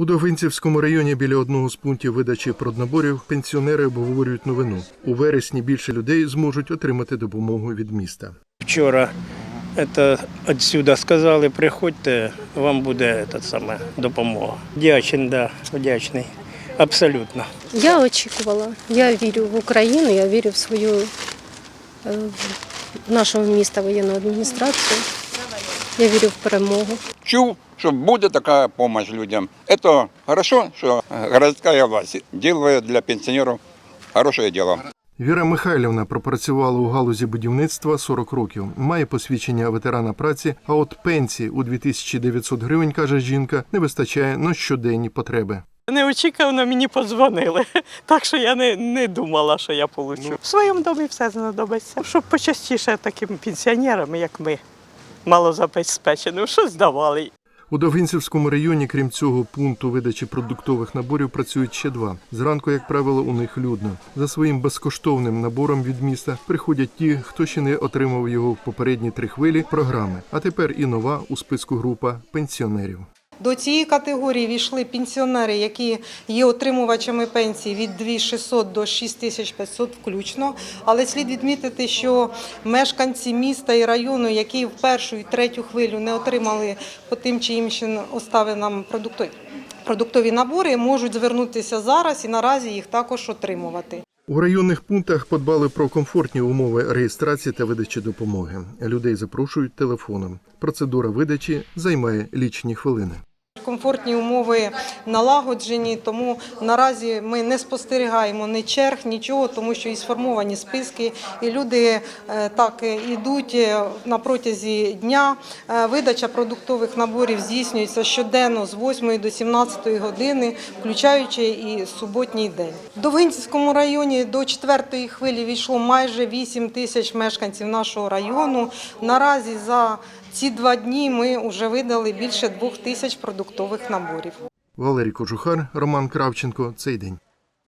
У Довгинцівському районі біля одного з пунктів видачі проднаборів пенсіонери обговорюють новину. У вересні більше людей зможуть отримати допомогу від міста. Вчора це відсюди сказали, приходьте, вам буде та саме допомога. Вдячний, да, вдячний. Абсолютно. Я очікувала. Я вірю в Україну, я вірю в свою е, в нашого міста воєнну адміністрацію. Я вірю в перемогу. чув, що буде така допомога людям. Це хорошо, що городська власть робить для пенсіонерів хороше діло. Віра Михайлівна пропрацювала у галузі будівництва 40 років, має посвідчення ветерана праці. А от пенсії у 2900 гривень, каже жінка, не вистачає на щоденні потреби. Неочікувано мені подзвонили, так що я не, не думала, що я получу. В своєму домі все знадобиться, щоб почастіше таким пенсіонерам, як ми, малозабезпеченим, що здавали. У Довгинцівському районі, крім цього пункту видачі продуктових наборів, працюють ще два. Зранку, як правило, у них людно. За своїм безкоштовним набором від міста приходять ті, хто ще не отримав його в попередні три хвилі програми. А тепер і нова у списку група пенсіонерів. До цієї категорії війшли пенсіонери, які є отримувачами пенсії від 2600 до 6500 включно. Але слід відмітити, що мешканці міста і району, які в першу і третю хвилю не отримали по тим чи іншим оставинам продуктові, продуктові набори, можуть звернутися зараз і наразі їх також отримувати. У районних пунктах подбали про комфортні умови реєстрації та видачі допомоги. Людей запрошують телефоном. Процедура видачі займає лічні хвилини. Комфортні умови налагоджені, тому наразі ми не спостерігаємо ні черг, нічого, тому що і сформовані списки, і люди е, так е, ідуть е, на протязі дня. Видача продуктових наборів здійснюється щоденно з 8 до 17 години, включаючи і суботній день. В Довгинцівському районі до четвертої хвилі війшло майже 8 тисяч мешканців нашого району. Наразі за ці два дні ми вже видали більше двох тисяч продуктових наборів. Валерій Кожухар, Роман Кравченко. Цей день.